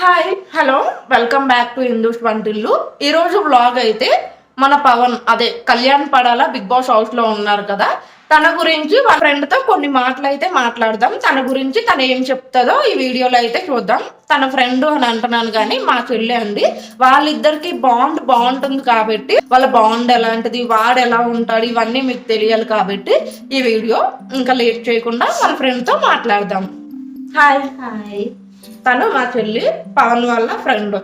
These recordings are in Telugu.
Hi hello welcome back to Hindus వంటిల్లు ఈరోజు వ్లాగ్ అయితే మన పవన్ అదే కళ్యాణ్ పడాల బిగ్ బాస్ హౌస్లో ఉన్నారు కదా. తన గురించి వాళ్ళ ఫ్రెండ్తో కొన్ని మాటలు అయితే మాట్లాడదాం. తన గురించి తను ఏం చెప్తుందో ఈ వీడియోలో అయితే చూద్దాం. తన ఫ్రెండ్ అని అంటున్నాను కానీ మా చెల్లె అండి వాళ్ళిద్దరికి బాండ్ బాగుంటుంది కాబట్టి వాళ్ళ బాండ్ ఎలాంటిది వాడు ఎలా ఉంటాడు ఇవన్నీ మీకు తెలియాలి కాబట్టి ఈ వీడియో ఇంకా లేట్ చేయకుండా వాళ్ళ ఫ్రెండ్తో మాట్లాడదాం. హాయ్ హాయ్ తను మా చెల్లి పవన్ వాళ్ళ ఫ్రెండ్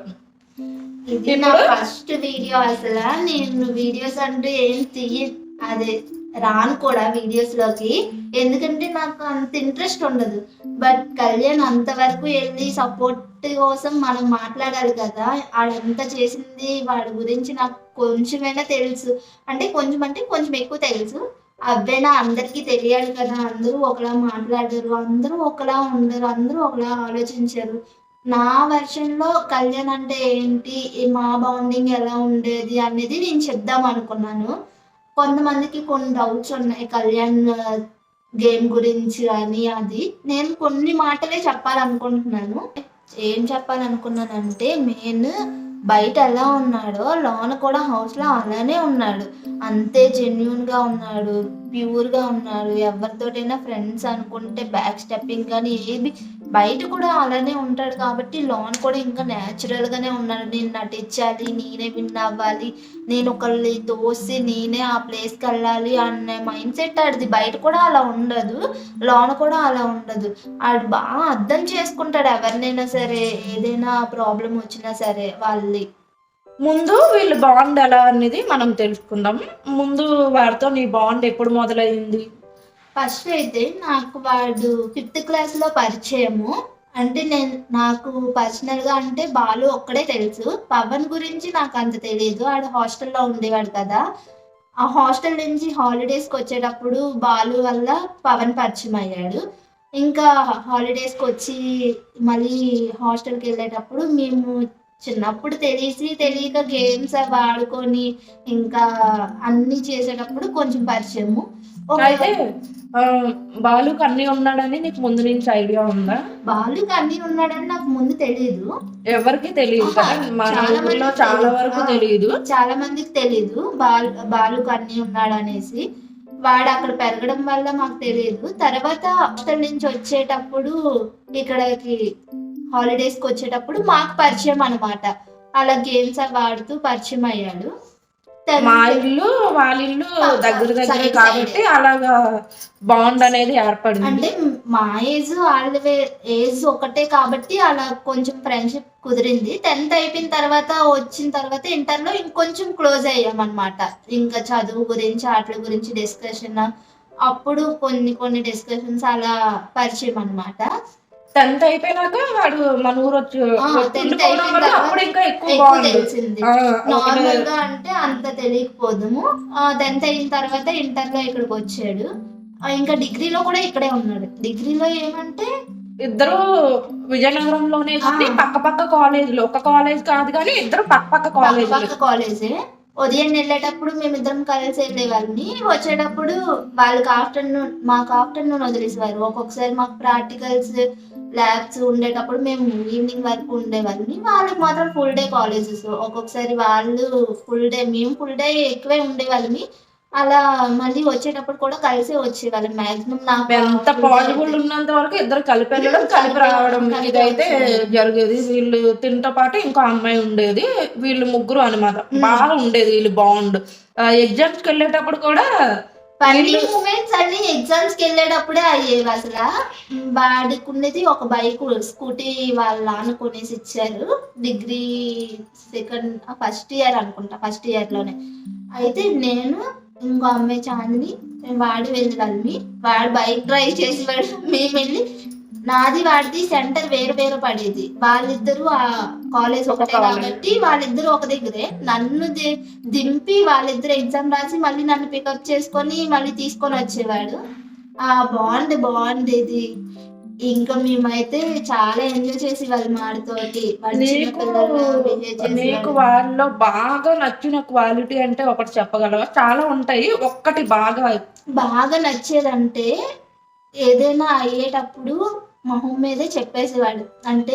ఇది నా ఫస్ట్ వీడియో అసలు. నేను వీడియోస్ అంటూ ఏం తీయ అదే రాను కూడా వీడియోస్లోకి. ఎందుకంటే నాకు అంత ఇంట్రెస్ట్ ఉండదు. బట్ కళ్యాణ్ అంతవరకు వెళ్ళి సపోర్ట్ కోసం మనం మాట్లాడాలి కదా. ఆడంత చేసింది వాడి గురించి నాకు కొంచెమైనా తెలుసు. అంటే కొంచెం అంటే కొంచెం ఎక్కువ తెలుసు. అవ్వేనా అందరికీ తెలియాలి కదా. అందరూ ఒకలా మాట్లాడరు. అందరూ ఒకలా ఉండరు. అందరూ ఒకలా ఆలోచించరు. నా వెర్షన్లో కళ్యాణ్ అంటే ఏంటి? మా బాండింగ్ ఎలా ఉండేది అనేది నేను చెప్దాం అనుకున్నాను. కొంతమందికి కొన్ని డౌట్స్ ఉన్నాయి. కళ్యాణ్ గేమ్ గురించి అని అది. నేను కొన్ని మాటలే చెప్పాలనుకుంటున్నాను. ఏం చెప్పాలనుకున్నానంటే మెయిన్ బయట ఎలా ఉన్నాడో లోన కూడా హౌస్లో అలానే ఉన్నాడు. అంతే జెన్యున్గా ఉన్నాడు ప్యూర్గా ఉన్నాడు. ఎవరితోటైనా ఫ్రెండ్స్ అనుకుంటే బ్యాక్ స్టెప్పింగ్ కానీ ఏది బయట కూడా అలానే ఉంటాడు కాబట్టి లోన్ కూడా ఇంకా న్యాచురల్ గానే ఉన్నాడు. నేను నటించాలి నేనే విన్ అవ్వాలి నేను ఒకళ్ళని తోసి నేనే ఆ ప్లేస్కి వెళ్ళాలి అనే మైండ్ సెట్ ఆడిది. బయట కూడా అలా ఉండదు లోన్ కూడా అలా ఉండదు. ఆడు బాగా అర్థం చేసుకుంటాడు ఎవరినైనా సరే ఏదైనా ప్రాబ్లం వచ్చినా సరే వాళ్ళది. ముందు వీళ్ళు బాండ్ ఎలా అనేది మనం తెలుసుకుందాం. ముందు వారితో నీ బాండ్ ఎప్పుడు మొదలైంది? ఫస్ట్ అయితే నాకు వాడు ఫిఫ్త్ క్లాస్లో పరిచయము. అంటే నేను నాకు పర్సనల్గా అంటే బాలు ఒక్కడే తెలుసు. పవన్ గురించి నాకు అంత తెలియదు. ఆడ హాస్టల్లో ఉండేవాడు కదా. ఆ హాస్టల్ నుంచి హాలిడేస్కి వచ్చేటప్పుడు బాలు వల్ల పవన్ పరిచయం అయ్యాడు. ఇంకా హాలిడేస్కి వచ్చి మళ్ళీ హాస్టల్కి వెళ్ళేటప్పుడు మేము చిన్నప్పుడు తెలిసి తెలియక గేమ్స్ అవి ఆడుకొని ఇంకా అన్ని చేసేటప్పుడు కొంచెం పరిచయము. అయితే బాలుకు అన్ని ఉన్నాడని నీకు ముందు నుంచి ఐడియా ఉందా? బాలుకి అన్ని ఉన్నాడని నాకు ముందు తెలియదు ఎవరికి తెలియదు మన చాలా ఊర్లో చాలా తెలియదు. వరకు. తెలియదు చాలా మందికి తెలీదు. బాలు బాలుకి అన్ని ఉన్నాడు అనేసి వాడు అక్కడ పెరగడం వల్ల మాకు తెలియదు తర్వాత హాస్టల్ నుంచి వచ్చేటప్పుడు ఇక్కడికి హాలిడేస్కి వచ్చేటప్పుడు మాకు పరిచయం అన్నమాట. అలా గేమ్స్ అవి ఆడుతూ పరిచయం అయ్యాడు. మా ఇల్లు వాళ్ళ ఇల్లు దగ్గర దగ్గర కాబట్టి అలాగా బాండ్ అనేది ఏర్పడింది. అంటే మా ఏజ్ వాళ్ళ ఏజ్ ఒకటే కాబట్టి అలా కొంచెం ఫ్రెండ్షిప్ కుదిరింది. టెన్త్ అయిపోయిన తర్వాత వచ్చిన తర్వాత ఇంటర్లో ఇంకొంచెం క్లోజ్ అయ్యాం అనమాట ఇంకా చదువు గురించి వాటి గురించి డిస్కషన్ అప్పుడు కొన్ని కొన్ని డిస్కషన్స్ అలా పరిచయం అన్నమాట. టెన్త్ అయిపోయినాక వాడు మన ఊరు వచ్చి ఆ, వచ్చి 10th ఉండిపోవడం అయిపోయిన వల్ల తర్వాత అప్పుడు ఇంకా ఎక్కువ తెలిసింది. నార్మల్గా అంటే అంత తెలియకపోదుము. టెన్త్ అయిన తర్వాత ఇంటర్లో ఇక్కడికి వచ్చాడు. ఇంకా డిగ్రీలో కూడా ఇక్కడే ఉన్నాడు. డిగ్రీలో ఏమంటే ఇద్దరు విజయనగరంలోనే. పక్క పక్క కాలేజీలు. ఒక కాలేజ్ కాదు కానీ ఇద్దరు పక్క పక్క పక్క కాలేజే. ఉదయం వెళ్ళేటప్పుడు మేమిద్దరం కలిసి వెళ్ళేవాళ్ళని. వచ్చేటప్పుడు వాళ్ళకి ఆఫ్టర్నూన్ మాకు ఆఫ్టర్నూన్ వదిలేసేవారు. ఒక్కొక్కసారి మాకు ప్రాక్టికల్స్ ల్యాబ్స్ ఉండేటప్పుడు మేము ఈవినింగ్ వరకు ఉండేవాళ్ళని. వాళ్ళకి మాత్రం ఫుల్ డే కాలేజెస్. ఒక్కొక్కసారి వాళ్ళు ఫుల్ డే మేము ఫుల్ డే ఎక్కువే ఉండేవాళ్ళని. అలా మళ్ళీ వచ్చేటప్పుడు కూడా కలిసే వచ్చేవాళ్ళం. మాక్సిమం నాకు ఎంత పాజిబుల్ ఉన్నంత వరకు ఇద్దరు కలిపి వెళ్ళడం కలిపి రావడం ఇదైతే. జరిగేది. వీళ్ళు తినతో పాటు ఇంకో అమ్మాయి ఉండేది. వీళ్ళు ముగ్గురు అనమాట బాగా ఉండేది వీళ్ళు బాండ్. ఎగ్జామ్స్కి వెళ్ళేటప్పుడు కూడా మూమెంట్స్ అన్ని ఎగ్జామ్స్కి వెళ్ళేటప్పుడే అయ్యేవి అసలు. వాడికి ఉన్నది ఒక బైక్ స్కూటీ వాళ్ళ నాన్న కొనేసి ఇచ్చారు. డిగ్రీ సెకండ్ ఫస్ట్ ఇయర్ అనుకుంటా ఫస్ట్ ఇయర్లోనే. అయితే నేను ఇంకో అమ్మాయి చాందిని వాడి వెళ్ళాలి వాడు బైక్ డ్రైవ్ చేసి మేము వెళ్ళి నాది వాడిది సెంటర్ వేరు వేరు పడేది. వాళ్ళిద్దరూ ఆ కాలేజ్ ఒక ఒకటే. కాబట్టి వాళ్ళిద్దరూ ఒక దగ్గరే. నన్ను దింపి వాళ్ళిద్దరు ఎగ్జామ్ రాసి మళ్ళీ నన్ను పికప్ చేసుకొని మళ్ళీ తీసుకొని వచ్చేవాడు. ఆ బాండ్ బాండ్ ఇది. ఇంకా మేమైతే చాలా ఎంజాయ్ చేసి వాళ్ళు మాడితోటి నీకు. వాళ్ళలో బాగా నచ్చిన క్వాలిటీ అంటే ఒకటి చెప్పగలవా? చాలా ఉంటాయి ఒక్కటి బాగా. బాగా నచ్చేదంటే ఏదైనా అయ్యేటప్పుడు మొహం మీదే చెప్పేసేవాడు అంటే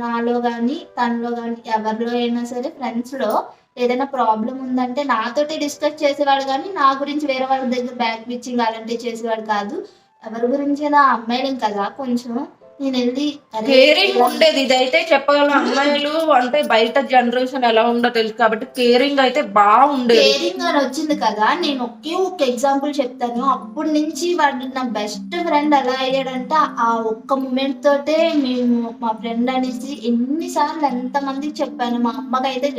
నాలో కానీ తనలో కానీ ఎవరిలో అయినా సరే ఫ్రెండ్స్లో ఏదైనా ప్రాబ్లం ఉందంటే నాతోటి డిస్కస్ చేసేవాడు కానీ నా గురించి వేరే వాళ్ళ దగ్గర బ్యాక్ పిచ్చింగ్ అలాంటివి చేసేవాడు కాదు. ఎవరి గురించైనా అమ్మాయిలం కదా కొంచెం నేను వెళ్ళి "అరే, కేరింగ్ ఉండేది. ఇదైతే చెప్పగలం అమ్మాయిలు అంటే బయట జనరేషన్ ఎలా ఉందో తెలుసు కాబట్టి కేరింగ్ అయితే బాగుండేది. కేరింగ్ అని వచ్చింది కదా నేను ఒకే ఒక ఎగ్జాంపుల్ చెప్తాను. అప్పటి నుంచి వాడు నా బెస్ట్ ఫ్రెండ్ ఎలా అయ్యాడంటే ఆ ఒక్క మూమెంట్ తోటే మేము మా ఫ్రెండ్ అనేసి ఎన్నిసార్లు ఎంతమందికి చెప్పాను. మా అమ్మకి అయితే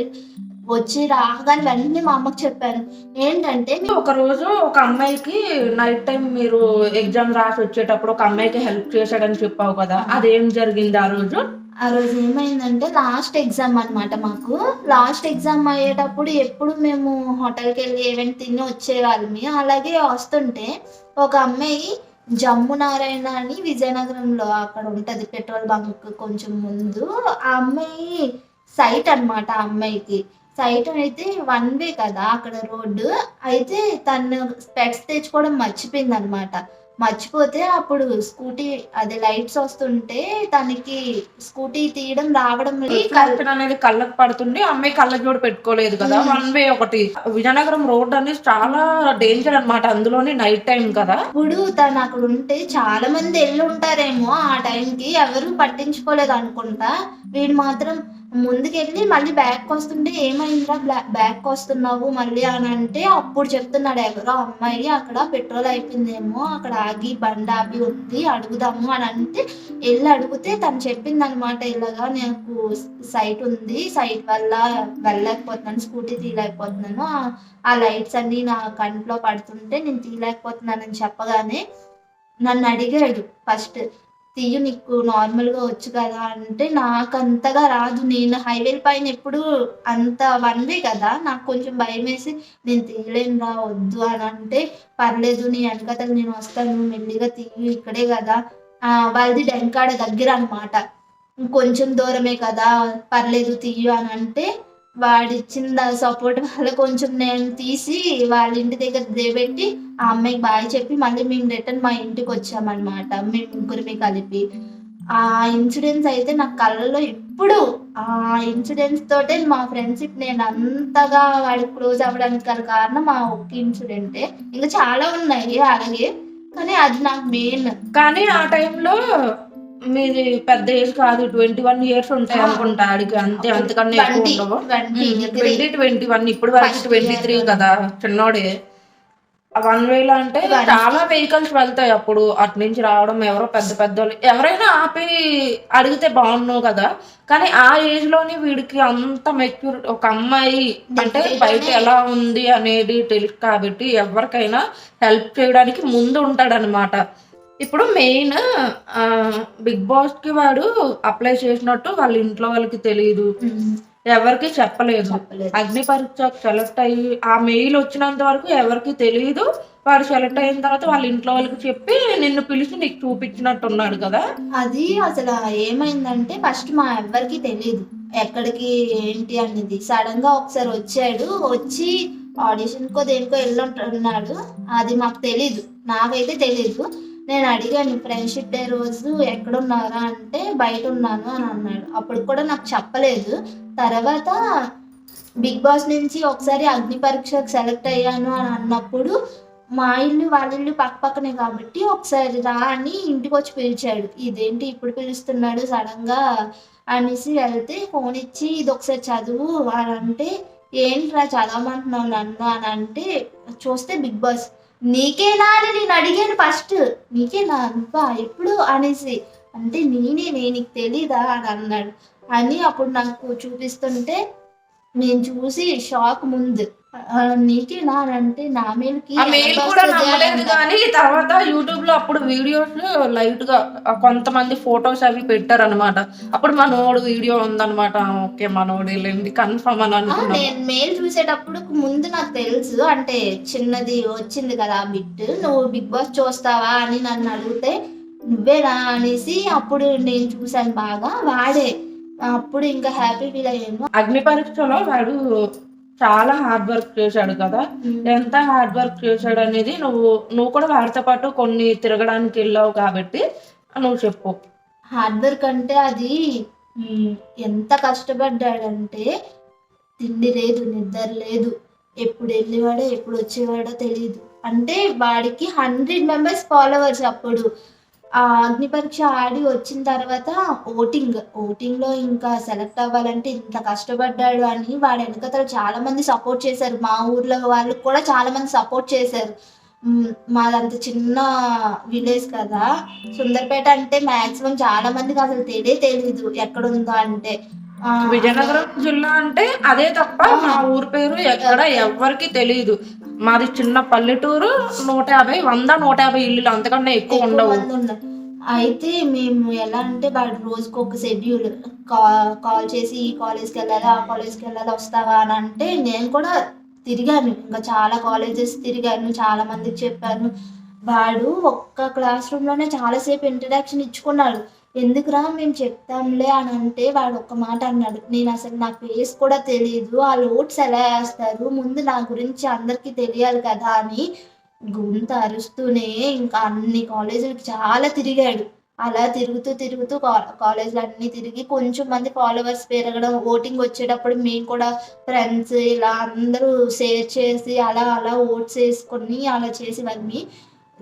వచ్చి రాగానే వెంటనే మా అమ్మకి చెప్పాను ఏంటంటే ఒక రోజు ఒక అమ్మాయికి నైట్ టైం మీరు ఎగ్జామ్ రాసి వచ్చేటప్పుడు ఒక అమ్మాయికి హెల్ప్ చేశాడని చెప్పావు కదా అదేం జరిగింది ఆ రోజు? ఆ రోజు ఏమైందంటే లాస్ట్ ఎగ్జామ్ అన్నమాట మాకు. లాస్ట్ ఎగ్జామ్ అయ్యేటప్పుడు ఎప్పుడు మేము హోటల్కి వెళ్ళి ఏమైనా తిని వచ్చేవాళ్ళమి. అలాగే వస్తుంటే ఒక అమ్మాయి జమ్ము నారాయణ అని విజయనగరంలో అక్కడ ఉంటది పెట్రోల్ బంక్ కొంచెం ముందు. ఆ అమ్మాయి సైట్ అన్నమాట ఆ అమ్మాయికి. సైట్ అయితే వన్ వే కదా అక్కడ రోడ్డు. అయితే తను స్పెట్స్ తెచ్చుకోవడం మర్చిపోయింది అనమాట మర్చిపోతే అప్పుడు స్కూటీ అదే లైట్స్ వస్తుంటే తనకి స్కూటీ తీయడం రావడం లేదు. రిఫ్లెక్షన్ అనేది కళ్ళకు పడుతుంది అమ్మాయి కళ్ళ జోడు పెట్టుకోలేదు కదా. వన్ వే ఒకటి. విజయనగరం రోడ్ అనేది చాలా డేంజర్ అన్నమాట అందులోనే నైట్ టైం కదా. ఇప్పుడు తను అక్కడ ఉంటే చాలా మంది వెళ్ళి ఉంటారేమో ఆ టైంకి ఎవరు పట్టించుకోలేదు అనుకుంటా. వీడు మాత్రం ముందుకెళ్ళి మళ్ళీ బ్యాక్ వస్తుంటే ఏమైందిరా? బ్లా- బ్యాక్ వస్తున్నావు మళ్ళీ అని అంటే అప్పుడు చెప్తున్నాడు ఎవరో అమ్మాయి అక్కడ పెట్రోల్ అయిపోయిందేమో అక్కడ ఆగి బండి ఆగి ఉంది అడుగుదాము అని అంటే వెళ్ళి అడిగితే తను చెప్పింది అనమాట ఇలాగా నాకు సైట్ ఉంది సైట్ వల్ల వెళ్ళలేకపోతున్నాను స్కూటీ తీయలేకపోతున్నాను ఆ- ఆ లైట్స్ అన్ని నా కంట్లో పడుతుంటే నేను తీయలేకపోతున్నానని చెప్పగానే నన్ను అడిగాడు ఫస్ట్ తీయు నీకు నార్మల్గా వచ్చు కదా అంటే నాకు అంతగా రాదు. నేను హైవే పైన ఎప్పుడు అంత వన్ వే కదా. నాకు కొంచెం భయం వేసి నేను తీయలేను రా వద్దు అని అంటే పర్లేదు నీ వెనకతలు నేను వస్తాను మెల్లిగా తీయు ఇక్కడే కదా. ఆ, వాళ్ళది డెంకాడ దగ్గర అన్నమాట. కొంచెం దూరమే కదా. పర్లేదు తీయు అని అంటే వాడిచ్చిన సపోర్ట్ వల్ల కొంచెం నేను తీసి వాళ్ళ ఇంటి దగ్గర దేబెట్టి ఆ అమ్మాయికి బాయ్ చెప్పి మళ్ళీ మేము రిటర్న్ మా ఇంటికి వచ్చామన్నమాట. మేము ముగ్గురిమి కలిపి. ఆ ఇన్సిడెంట్స్ అయితే నా కళ్ళలో ఇప్పుడు ఆ ఇన్సిడెంట్స్ తోటే మా ఫ్రెండ్షిప్ నేను అంతగా వాడికి క్లోజ్ అవ్వడానికి గల కారణం మా ఒక్క ఇన్సిడెంటే ఇంకా చాలా ఉన్నాయి అలాగే కానీ అది నాకు మెయిన్ కానీ ఆ టైంలో మీది పెద్ద ఏజ్ కాదు ట్వంటీ వన్ ఇయర్స్ ఉంటాయి అనుకుంటా ఆడికి. అంతే అంతకన్నా ఎక్కువ ట్వంటీ ఉండవు. ట్వంటీ ట్వంటీ వన్ ఇప్పుడు వరకు ట్వంటీ త్రీ. కదా చిన్నోడే. వన్ వేలో అంటే. చాలా వెహికల్స్ వెళ్తాయి అప్పుడు. అటు నుంచి రావడం ఎవరో పెద్ద పెద్ద వాళ్ళు ఎవరైనా ఆపి అడిగితే బాగున్నావు కదా. కానీ ఆ ఏజ్లోనే వీడికి అంత మెచ్యూర్ ఒక అమ్మాయి అంటే. బయట ఎలా ఉంది అనేది తెలుసు కాబట్టి ఎవరికైనా హెల్ప్ చేయడానికి ముందు ఉంటాడనమాట ఇప్పుడు మెయిన్ బిగ్ బాస్కి వాడు అప్లై చేసినట్టు వాళ్ళ ఇంట్లో వాళ్ళకి తెలియదు ఎవరికి చెప్పలేదు. అగ్ని పరీక్ష సెలెక్ట్ అయ్యి ఆ మెయిల్ వచ్చినంత వరకు ఎవరికి తెలియదు వాడు సెలెక్ట్ అయిన తర్వాత వాళ్ళ ఇంట్లో వాళ్ళకి చెప్పి నిన్ను పిలిచి నీకు చూపించినట్టు ఉన్నాడు కదా. అది అసలు ఏమైందంటే ఫస్ట్ మా ఎవ్వరికి తెలియదు ఎక్కడికి ఏంటి అనేది. సడన్గా ఒకసారి వచ్చాడు. వచ్చి ఆడిషన్ కో దేనికో వెళ్ళుంటున్నాడు. అది మాకు తెలీదు. నాకైతే తెలీదు. నేను అడిగాను ఫ్రెండ్షిప్ డే రోజు ఎక్కడున్నారా? అంటే బయట ఉన్నాను అని అన్నాడు. అప్పుడు కూడా నాకు చెప్పలేదు. తర్వాత బిగ్ బాస్ నుంచి ఒకసారి అగ్ని పరీక్షకు సెలెక్ట్ అయ్యాను అని అన్నప్పుడు మా ఇల్లు వాళ్ళ ఇల్లు పక్క పక్కనే కాబట్టి ఒకసారి రా అని ఇంటికి వచ్చి పిలిచాడు. ఇదేంటి ఇప్పుడు పిలుస్తున్నాడు సడన్గా అనేసి వెళ్తే ఫోన్ ఇచ్చి ఇది ఒకసారి చదువు అని అంటే ఏంట్రా చదవమంటున్నావు నన్ను? అని అంటే చూస్తే బిగ్ బాస్ నీకేనా అని నేను అడిగాను ఫస్ట్. నీకేనా నువ్వా? ఎప్పుడు? అనేసి. అంటే నేనే నేను నీకు తెలీదా? అని అన్నాడు. అని అప్పుడు నాకు చూపిస్తుంటే నేను చూసి షాక్ ముందు. "ఆ, నీకేనా అని అంటే నా మేలుకి ఆ మెయిల్ కూడా నమ్మలేదు. కానీ తర్వాత యూట్యూబ్లో అప్పుడు వీడియోస్ లైట్గా కొంతమంది ఫొటోస్ అవి పెట్టారు అనమాట అప్పుడు మనోడు వీడియో ఉందన్నమాట. ఓకే మనోడు వెళ్ళింది కన్ఫర్మ్ అని ఆ, అనుకున్నాం. నేను మెయిల్ చూసేటప్పుడు ముందు నాకు తెలుసు అంటే చిన్నది వచ్చింది కదా బిట్ నువ్వు బిగ్ బాస్ చూస్తావా? అని నన్ను అడిగితే నువ్వేనా? అనేసి అప్పుడు నేను చూసాను బాగా వాడే. అప్పుడు ఇంకా హ్యాపీ ఫీల్ అయ్యాను. అగ్ని పరీక్షలో వాడు చాలా హార్డ్ వర్క్ చేశాడు కదా. ఎంత హార్డ్ వర్క్ చేశాడు అనేది నువ్వు నువ్వు కూడా వాడితో పాటు కొన్ని తిరగడానికి వెళ్ళావు కాబట్టి నువ్వు చెప్పు. హార్డ్ వర్క్ అంటే అది ఎంత కష్టపడ్డాడంటే తిండి లేదు నిద్ర లేదు. ఎప్పుడు వెళ్ళేవాడో ఎప్పుడు వచ్చేవాడో తెలియదు అంటే వాడికి హండ్రెడ్ మెంబర్స్ ఫాలోవర్స్ అప్పుడు. ఆ అగ్ని పరీక్ష ఆడి వచ్చిన తర్వాత ఓటింగ్ ఓటింగ్లో ఇంకా సెలెక్ట్ అవ్వాలంటే ఇంత కష్టపడ్డాడు అని వాడు వెనకతలు చాలా మంది సపోర్ట్ చేశారు. మా ఊర్లో వాళ్ళు కూడా చాలా మంది సపోర్ట్ చేశారు. మాదంత చిన్న విలేజ్ కదా. సుందర్పేట అంటే మాక్సిమం చాలా మందికి అసలు తెలియ తెలీదు ఎక్కడ ఉందో అంటే. విజయనగరం జిల్లా అంటే అదే తప్ప మా ఊరు పేరు ఎక్కడ ఎవ్వరికి తెలియదు మాది చిన్న పల్లెటూరు నూట యాభై వంద నూట యాభై ఇల్లులు. అంతకన్నా ఎక్కువ ఉండవు. అయితే మేము ఎలా అంటే వాడు రోజుకి ఒక షెడ్యూల్ కాల్ చేసి ఈ కాలేజ్కి వెళ్ళాలి ఆ కాలేజ్కి వెళ్ళాలి వస్తావా అని అంటే నేను కూడా తిరిగాను. ఇంకా చాలా కాలేజెస్ తిరిగాను చాలా మందికి చెప్పాను. వాడు ఒక్క క్లాస్ రూమ్లోనే చాలాసేపు ఇంట్రడక్షన్ ఇచ్చుకున్నాడు. ఎందుకురా మేము చెప్తాంలే అని అంటే వాడు ఒక మాట అన్నాడు. నేను అసలు నా ఫేస్ కూడా తెలియదు ఆ లోట్స్ ఎలా వేస్తారు? ముందు నా గురించి అందరికీ తెలియాలి కదా అని గొంతు అరుస్తూనే ఇంకా అన్ని కాలేజీలకు చాలా తిరిగాడు. అలా తిరుగుతూ తిరుగుతూ కాలేజీలు అన్ని తిరిగి కొంచెం మంది ఫాలోవర్స్ పెరగడం ఓటింగ్ వచ్చేటప్పుడు మేము కూడా ఫ్రెండ్స్ ఇలా అందరూ షేర్ చేసి అలా అలా ఓట్స్ వేసుకొని అలా చేసేవన్నీ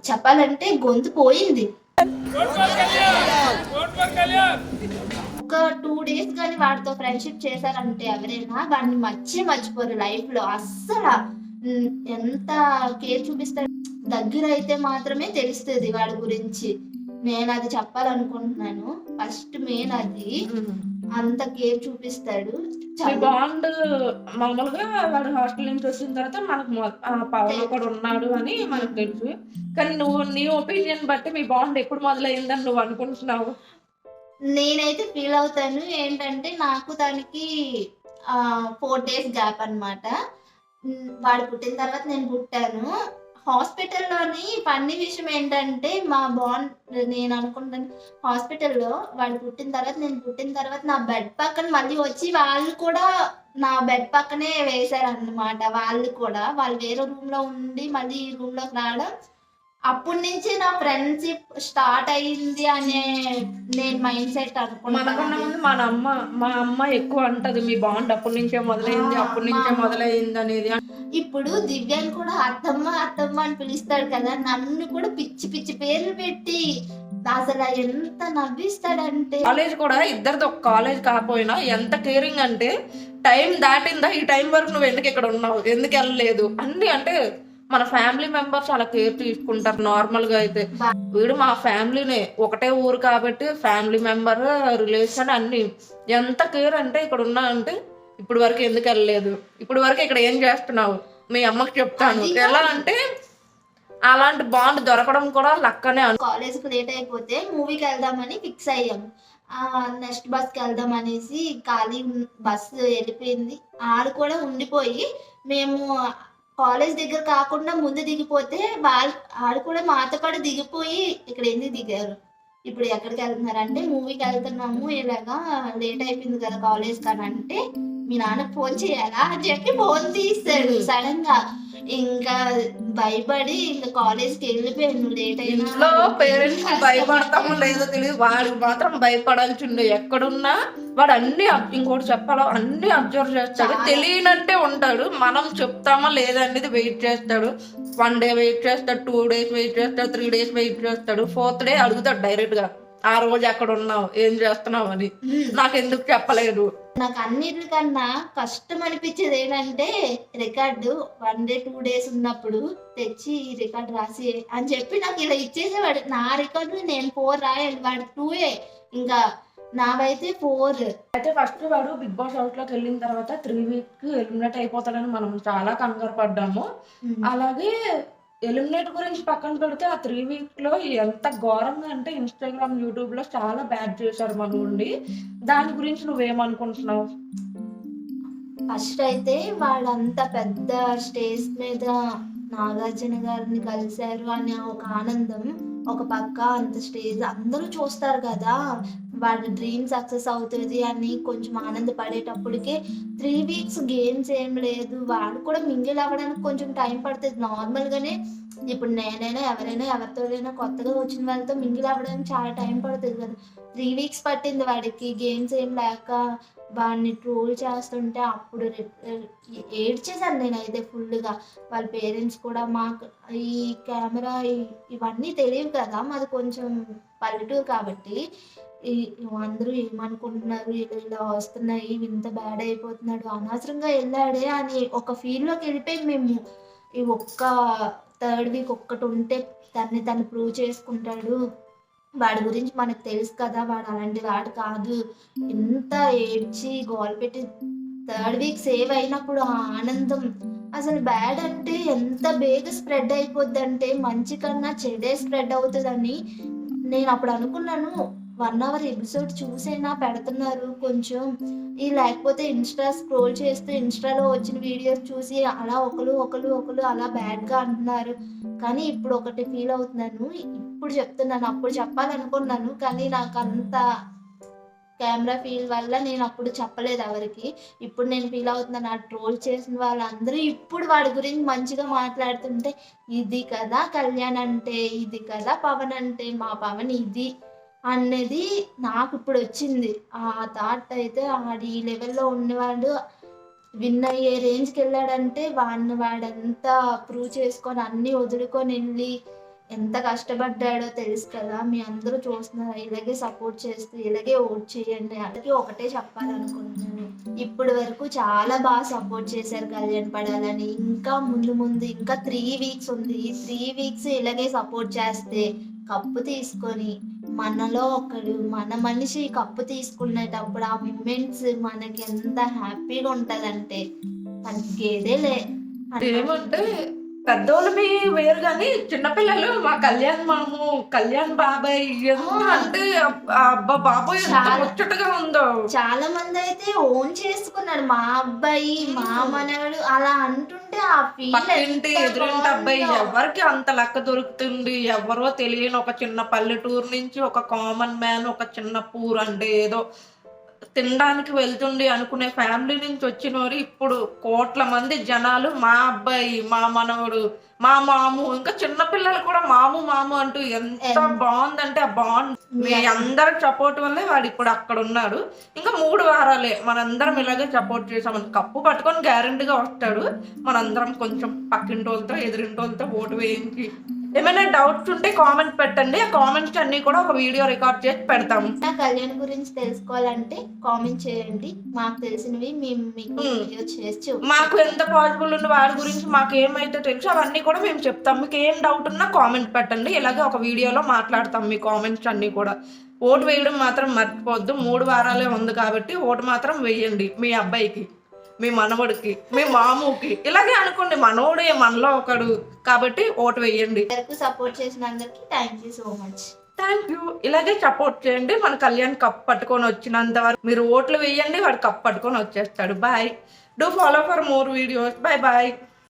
చెప్పాలంటే గొంతు పోయింది. ఒక టూ డేస్ కానీ వాడితో ఫ్రెండ్షిప్ చేశారంటే ఎవరైనా వాడిని మర్చి మర్చిపోరు లైఫ్లో. అస్సలు ఎంత కేర్ చూపిస్తారు? దగ్గర అయితే మాత్రమే తెలుస్తుంది వాడి గురించి. నేను అది చెప్పాలనుకుంటున్నాను. ఫస్ట్ మెయిన్ అది. అంత కేర్ చూపిస్తాడు. మీ బాండ్ మామూలుగా వాడు హాస్టల్ నుంచి వచ్చిన తర్వాత మనకు పవన్ ఒకడు ఉన్నాడు అని మనకు తెలుసు. కానీ నువ్వు నీ ఒపీనియన్ బట్టి మీ బాండ్ ఎప్పుడు మొదలైందని నువ్వు అనుకుంటున్నావు? నేనైతే ఫీల్ అవుతాను. ఏంటంటే నాకు దానికి ఫోర్ డేస్ గ్యాప్ అన్నమాట. ఉమ్, వాడు పుట్టిన తర్వాత నేను పుట్టాను. హాస్పిటల్లోని పన్ని విషయం ఏంటంటే మా బాండ్ నేను అనుకుంటాను హాస్పిటల్లో వాడు పుట్టిన తర్వాత నేను పుట్టిన తర్వాత నా బెడ్ పక్కన మళ్ళీ వచ్చి వాళ్ళు కూడా నా బెడ్ పక్కనే వేశారు అన్నమాట వాళ్ళు కూడా వాళ్ళు వేరే రూమ్లో ఉండి మళ్ళీ ఈ రూమ్లోకి రావడం అప్పటి నుంచి నా ఫ్రెండ్షిప్ స్టార్ట్ అయ్యింది అనే నేను మైండ్ సెట్ మనకన్నా అనుకున్నాను ముందు మన అమ్మ మా అమ్మ ఎక్కువ అంటది మీ బాండ్ అప్పటి నుంచే మొదలైంది అప్పటి నుంచే మొదలైంది అనేది ఇప్పుడు దివ్యాన్ని కూడా అత్తమ్మ అత్తమ్మ అని పిలుస్తాడు కదా నన్ను కూడా పిచ్చి పిచ్చి పేర్లు పెట్టి అసలు ఎంత నవ్విస్తాడంటే. కాలేజ్ కూడా ఇద్దరిది ఒక కాలేజ్ కాకపోయినా ఎంత కేరింగ్ అంటే టైం దాటిందా? ఈ టైం వరకు నువ్వు ఎందుకు ఇక్కడ ఉన్నావు? ఎందుకు వెళ్ళలేదు? అన్ని అంటే మన ఫ్యామిలీ మెంబర్స్ అలా కేర్ తీసుకుంటారు. నార్మల్గా అయితే వీడు మా ఫ్యామిలీనే. ఒకటే ఊరు కాబట్టి ఫ్యామిలీ మెంబర్ రిలేషన్ అన్ని. ఎంత కేర్ అంటే ఇక్కడ ఉన్నా అంటే ఇప్పుడు వరకు ఎందుకు వెళ్ళలేదు? ఇప్పుడు వరకు ఇక్కడ ఏం చేస్తున్నావు? మీ అమ్మకి చెప్తాను. ఎలా అంటే అలాంటి బాండ్ దొరకడం కూడా లక్కనే అను కాలేజ్కి లేట్ అయిపోతే మూవీకి వెళ్దామని ఫిక్స్ అయ్యాం. ఆ నెక్స్ట్ బస్కి వెళ్దాం అనేసి ఖాళీ బస్సు వెళ్ళిపోయింది. ఆడు కూడా ఉండిపోయి మేము కాలేజ్ దగ్గర కాకుండా ముందు దిగిపోతే వాళ్ళు ఆడు కూడా మాతో పాటు దిగిపోయి ఇక్కడ ఎందుకు దిగారు? ఇప్పుడు ఎక్కడికి వెళ్తున్నారు అంటే మూవీకి వెళ్తున్నాము ఇలాగా లేట్ అయిపోయింది కదా కాలేజ్ కానీ అంటే మీ నాన్న ఫోన్ చేయాలా అని చెప్పి ఫోన్ తీస్తాడు సడన్గా. ఇంకా భయపడి ఇంకా కాలేజ్కి వెళ్ళిపోయాను లేట్ ఇంట్లో పేరెంట్స్ భయపడతామో లేదో తెలియదు. వాడికి మాత్రం భయపడాల్సిండే ఎక్కడున్నా వాడు అన్ని ఇంకోటి చెప్పాలో? అన్ని అబ్జర్వ్ చేస్తాడు. చాలా. తెలియనట్టే ఉంటాడు. మనం చెప్తామా లేదా అనేది వెయిట్ చేస్తాడు. వన్ డే వెయిట్ చేస్తాడు. టూ డేస్ వెయిట్ చేస్తాడు. త్రీ డేస్ వెయిట్ చేస్తాడు. ఫోర్త్ డే అడుగుతాడు డైరెక్ట్గా ఆ రోజు ఎక్కడ ఉన్నావు ఏం చేస్తున్నావు అని. నాకు ఎందుకు చెప్పలేదు. నాకు అన్నిటికన్నా కష్టం అనిపించేది ఏంటంటే record one day two days ఉన్నప్పుడు తెచ్చి ఈ రికార్డు రాసి అని చెప్పి నాకు ఇలా ఇచ్చేసేవాడు. నా రికార్డు నేను ఫోర్ రాయాలి వాడు టూ ఏ ఇంకా నావైతే ఫోర్. అయితే ఫస్ట్ వాడు బిగ్ బాస్ హౌస్లోకి వెళ్ళిన తర్వాత త్రీ వీక్ ఎలిమినేట్ అయిపోతాడని మనం చాలా కంగారు పడ్డాము. అలాగే ఎలిమినేట్ గురించి పక్కన పెడితే ఆ త్రీ వీక్లో ఎంత ఘోరంగా అంటే ఇన్స్టాగ్రామ్ యూట్యూబ్లో చాలా బ్యాడ్ చేశారు మన ఉండి దాని గురించి నువ్వేమనుకుంటున్నావు? ఫస్ట్ అయితే వాళ్ళంత పెద్ద స్టేజ్ మీద నాగార్జున గారిని కలిశారు అనే ఒక ఆనందం ఒక పక్క అంత స్టేజ్ అందరూ చూస్తారు కదా. వాడి డ్రీమ్ సక్సెస్ అవుతుంది అని కొంచెం ఆనందపడేటప్పటికే త్రీ వీక్స్ గేమ్స్ ఏం లేదు. వాడు కూడా మింగిల్ అవ్వడానికి కొంచెం టైం పడుతుంది. నార్మల్గానే ఇప్పుడు నేనైనా ఎవరైనా ఎవరితోనైనా కొత్తగా వచ్చిన వాళ్ళతో మింగిల్ అవ్వడానికి చాలా టైం పడుతుంది కదా. త్రీ వీక్స్ పట్టింది వాడికి. గేమ్స్ ఏం లేక వాడిని ట్రోల్ చేస్తుంటే అప్పుడు ఏడ్చేసాను నేను అయితే ఫుల్గా వాళ్ళ పేరెంట్స్ కూడా మాకు ఈ కెమెరా ఇవన్నీ తెలియవు కదా. మాది కొంచెం పల్లెటూరు కాబట్టి అందరూ ఏమనుకుంటున్నారు? ఇలా ఇలా వస్తున్నాయి ఇంత బ్యాడ్ అయిపోతున్నాడు అనవసరంగా వెళ్ళాడే అని ఒక ఫీల్లోకి వెళ్ళిపోయి మేము ఈ ఒక్క థర్డ్ వీక్ ఒక్కటి ఉంటే తన్ని తను ప్రూవ్ చేసుకుంటాడు. వాడి గురించి మనకు తెలుసు కదా వాడు అలాంటి వాడు కాదు. ఎంత ఏడ్చి గోల్ పెట్టి థర్డ్ వీక్ సేవ్ అయినప్పుడు ఆ ఆనందం. అసలు బ్యాడ్ అంటే ఎంత బేగ స్ప్రెడ్ అయిపోద్ది అంటే మంచి కన్నా చెడే స్ప్రెడ్ అవుతుందని నేను అప్పుడు అనుకున్నాను. వన్ అవర్ ఎపిసోడ్ చూసైనా పెడుతున్నారు. కొంచెం ఈ లేకపోతే ఇన్స్టా స్క్రోల్ చేస్తూ ఇన్స్టాలో వచ్చిన వీడియోస్ చూసి అలా ఒకరు ఒకరు ఒకరు అలా బ్యాడ్గా అంటున్నారు. కానీ ఇప్పుడు ఒకటి ఫీల్ అవుతున్నాను. ఇప్పుడు చెప్తున్నాను అప్పుడు చెప్పాలనుకున్నాను. కానీ నాకు అంత కెమెరా ఫీల్ వల్ల నేను అప్పుడు చెప్పలేదు ఎవరికి. ఇప్పుడు నేను ఫీల్ అవుతున్నాను. ఆ ట్రోల్ చేసిన వాళ్ళందరూ ఇప్పుడు వాడి గురించి మంచిగా మాట్లాడుతుంటే ఇది కదా కళ్యాణ్ అంటే ఇది కదా పవన్ అంటే మా పవన్ ఇది. అనేది నాకు ఇప్పుడు వచ్చింది ఆ థాట్ అయితే ఆడి ఈ లెవెల్లో ఉన్నవాడు విన్ అయ్యే రేంజ్కి వెళ్ళాడంటే వాడిని వాడంతా ప్రూవ్ చేసుకొని అన్నీ వదులుకొని వెళ్ళి ఎంత కష్టపడ్డాడో తెలుసు కదా మీ అందరూ చూస్తున్నారు. ఇలాగే సపోర్ట్ చేస్తూ ఇలాగే ఓట్ చేయండి. అలాగే ఒకటే చెప్పాలనుకుంటున్నాను. ఇప్పటి వరకు చాలా బాగా సపోర్ట్ చేశారు కళ్యాణ్ పడాలని. ఇంకా ముందు ముందు ఇంకా త్రీ వీక్స్ ఉంది. ఈ త్రీ వీక్స్ ఇలాగే సపోర్ట్ చేస్తే కప్పు తీసుకొని మనలో ఒకడు మన మనిషి కప్పు తీసుకునేటప్పుడు ఆ మూమెంట్స్ మనకి ఎంత హ్యాపీగా ఉంటదంటే తగ్గేదేలే ఏమంటే పెద్దోళ్ళవి వేరు కానీ చిన్నపిల్లలు మా కళ్యాణ్ మాము కళ్యాణ్ బాబాయ్ అంటే అబ్బ- బాబాయ్. ముచ్చటగా ఉందో. చాలా మంది అయితే ఓన్ చేసుకున్నారు. మా అబ్బాయి మా మనవడు అలా అంటుంటే ఆ పక్కింటి ఎదురింటి అబ్బాయి ఎవరికి అంత లెక్క దొరుకుతుంది? ఎవరో తెలియని ఒక చిన్న పల్లెటూరు నుంచి ఒక కామన్ మ్యాన్ ఒక చిన్న పూర్ అంటే ఏదో తినడానికి వెళ్తుంది అనుకునే ఫ్యామిలీ నుంచి వచ్చినోరు ఇప్పుడు కోట్ల మంది జనాలు మా అబ్బాయి మా మనవడు మా మాము ఇంకా చిన్న పిల్లలు కూడా మాము మాము అంటూ ఎంత బాగుందంటే ఆ బాండ్ మీ అందరి సపోర్ట్ వల్లే వాడు ఇప్పుడు అక్కడ ఉన్నాడు. ఇంకా మూడు వారాలే మనందరం ఇలాగే సపోర్ట్ చేసామని కప్పు పట్టుకొని గ్యారంటీగా వస్తాడు. మనందరం కొంచెం పక్కింటి వాళ్ళతో ఎదురింటి వాళ్ళతో ఓటు వేయించి ఏమైనా డౌట్స్ ఉంటే కామెంట్ పెట్టండి. ఆ కామెంట్స్ అన్ని కూడా ఒక వీడియో రికార్డ్ చేసి పెడతాము నా కళ్యాణ్ గురించి తెలుసుకోవాలంటే కామెంట్ చేయండి. మాకు తెలిసినవి మేము మీకు Hmm. వీడియో చేసి. మాకు ఎంత పాసిబుల్ ఉంది వాడి గురించి మాకు ఏమైతే తెలుసు అవన్నీ కూడా మేము చెప్తాం. మీకు ఏం డౌట్ ఉన్నా కామెంట్ పెట్టండి. ఇలాగే ఒక వీడియోలో మాట్లాడతాం మీ కామెంట్స్ అన్ని కూడా. ఓటు వేయడం మాత్రం మర్చిపోవద్దు. మూడు వారాలే ఉంది కాబట్టి ఓటు మాత్రం వేయండి మీ అబ్బాయికి. మీ మనవడికి మీ మాముకి. ఇలాగే అనుకోండి మనోడే మనలో ఒకడు. కాబట్టి ఓటు వేయండి. సపోర్ట్ చేసిన thank you so much thank you ఇలాగే సపోర్ట్ చేయండి. మన కళ్యాణ్ కప్ పట్టుకొని వచ్చినంత వరకు మీరు ఓట్లు వేయండి. వాడు కప్ పట్టుకొని వచ్చేస్తాడు. Bye do follow for more videos bye bye